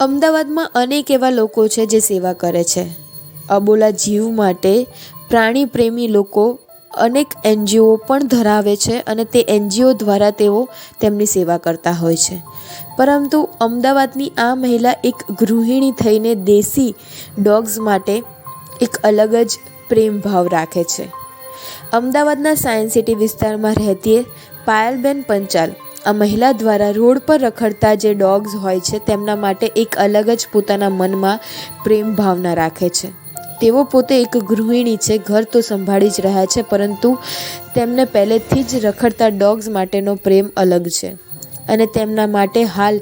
અમદાવાદમાં અનેક એવા લોકો છે જે સેવા કરે છે. અબોલા જીવ માટે પ્રાણી પ્રેમી લોકો અનેક એનજીઓ પણ ધરાવે છે અને તે એનજીઓ દ્વારા તેઓ તેમની સેવા કરતા હોય છે. પરંતુ અમદાવાદની આ મહિલા એક ગૃહિણી થઈને દેશી ડોગ્સ માટે એક અલગ જ પ્રેમ ભાવ રાખે છે. અમદાવાદના સાયન્સ સિટી વિસ્તારમાં રહેતી પાયલબેન પંચાલ મહિલા દ્વારા રોડ પર રખડતા જે ડોગ્સ હોય છે, તેમના માટે એક અલગ જ પોતાના મનમાં પ્રેમ ભાવના રાખે છે. તેઓ પોતે એક ગૃહિણી છે, ઘર તો સંભાળી જ રહ્યા છે, પરંતુ તેમને પહેલેથી જ રખડતા ડોગ્સ માટેનો પ્રેમ અલગ છે. અને તેમના માટે હાલ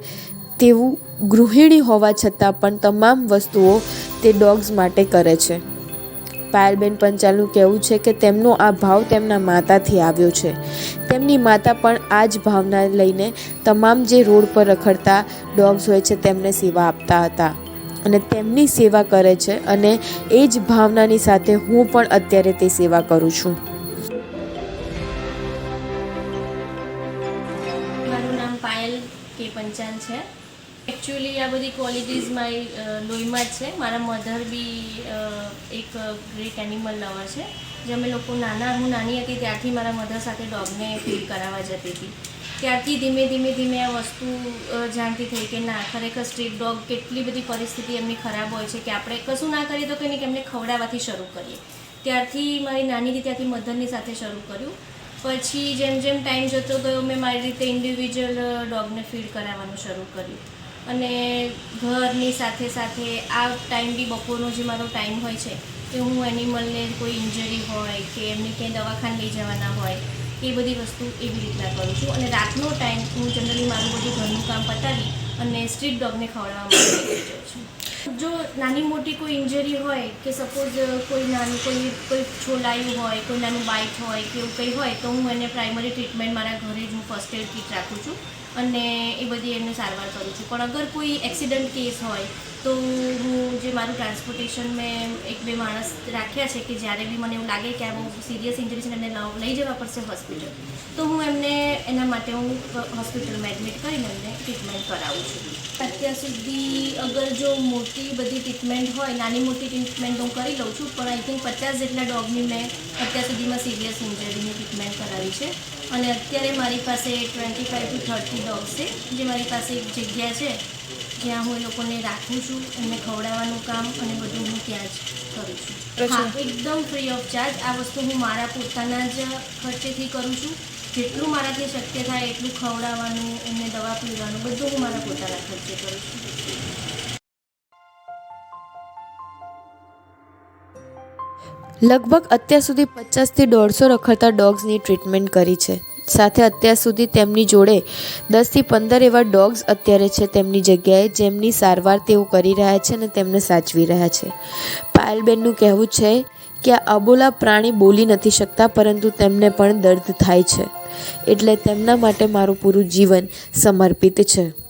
તેવું ગૃહિણી હોવા છતાં પણ તમામ વસ્તુઓ તે ડોગ્સ માટે કરે છે. પાયલબેન પંચાલનું કહેવું છે કે તેમનો આ ભાવ તેમના માતાથી આવ્યો છે. તેમની માતા પણ આ જ ભાવના લઈને તમામ જે રોડ પર રખડતા ડોગ્સ હોય છે તેમને સેવા આપતા હતા અને તેમની સેવા કરે છે અને એ જ ભાવનાની સાથે હું પણ અત્યારે તે સેવા કરું છું. મારું નામ પાયલ કે પંચાલ છે. એકચ્યુઅલી આ બધી ક્વોલિટીઝ મારી લોહીમાં જ છે. મારા મધર બી એક ગ્રેટ એનિમલ લવર છે. જે અમે લોકો નાના, હું નાની હતી ત્યારથી મારા મધર સાથે ડોગને ફીડ કરાવવા જતી હતી. ત્યારથી ધીમે ધીમે ધીમે આ વસ્તુ જાણતી થઈ કે ના, ખરેખર સ્ટ્રીટ ડોગ કેટલી બધી પરિસ્થિતિ એમની ખરાબ હોય છે કે આપણે કશું ના કરીએ તો કંઈ કે એમને ખવડાવવાથી શરૂ કરીએ. ત્યારથી મારી નાની હતી ત્યારથી મધરની સાથે શરૂ કર્યું. પછી જેમ જેમ ટાઈમ જતો ગયો, મેં મારી રીતે ઇન્ડિવિજ્યુઅલ ડોગને ફીડ કરાવવાનું શરૂ કર્યું. અને ઘરની સાથે સાથે આ ટાઈમ બી બપોરનો જે મારો ટાઈમ હોય છે, કે હું એનિમલને કોઈ ઇન્જરી હોય, કે એમને ક્યાંય દવાખાને લઈ જવાના હોય, એ બધી વસ્તુ એવી રીતના કરું છું. અને રાતનો ટાઈમ હું જનરલી મારું બધું ઘરનું કામ પતાવી અને સ્ટ્રીટ ડોગને ખવડાવવા માટે જાઉં છું. જો નાની મોટી કોઈ ઇન્જરી હોય, કે સપોઝ કોઈ નાનું કોઈ કોઈ છોલાયું હોય, કોઈ નાનું બાઇટ હોય, કે એવું કંઈ હોય, તો હું એને પ્રાઇમરી ટ્રીટમેન્ટ મારા ઘરે જ હું ફર્સ્ટ એડ કીટ રાખું છું. અને એ બધી એમને સારવાર કરું છું. પણ અગર કોઈ એક્સિડન્ટ કેસ હોય તો હું જે મારું ટ્રાન્સપોર્ટેશન મેં એક બે માણસ રાખ્યા છે કે જ્યારે બી મને એવું લાગે કે આ બહુ સિરિયસ ઇન્જરી છે એમને લઈ- જવા પડશે હોસ્પિટલ તો હું એમને એના માટે હું હોસ્પિટલમાં એડમિટ કરીને એમને ટ્રીટમેન્ટ કરાવું છું. અત્યાર સુધી અગર જો મોટી બધી ટ્રીટમેન્ટ હોય, નાની મોટી ટ્રીટમેન્ટ હું કરી લઉં છું, પણ આઈ થિંક પચાસ જેટલા ડોગની મેં અત્યાર સુધીમાં સિરિયસ ઇન્જરીની ટ્રીટમેન્ટ કરાવી છે. અને અત્યારે મારી પાસે twenty five two thirty dogs છે, જે મારી પાસે એક જગ્યા છે જ્યાં હું એ લોકોને રાખું છું એમને ખવડાવવાનું કામ અને બધું હું ત્યાં જ કરું છું. હા એકદમ ફ્રી ઓફ ચાર્જ આ વસ્તુ હું મારા પોતાના જ ખર્ચેથી કરું છું. જેટલું મારાથી શક્ય થાય એટલું ખવડાવવાનું એમને દવા પીવાનું બધું હું મારા પોતાના ખર્ચે કરું છું. લગભગ અત્યાર સુધી પચાસથી દોઢસો રખડતા ડોગ્સની ટ્રીટમેન્ટ કરી છે. સાથે અત્યાર સુધી તેમની જોડે દસથી પંદર એવા ડોગ્સ અત્યારે છે તેમની જગ્યાએ, જેમની સારવાર તેઓ કરી રહ્યા છે અને તેમને સાચવી રહ્યા છે. પાયલબેનનું કહેવું છે કે આ અબોલા પ્રાણી બોલી નથી શકતા, પરંતુ તેમને પણ દર્દ થાય છે. એટલે તેમના માટે મારું પૂરું જીવન સમર્પિત છે.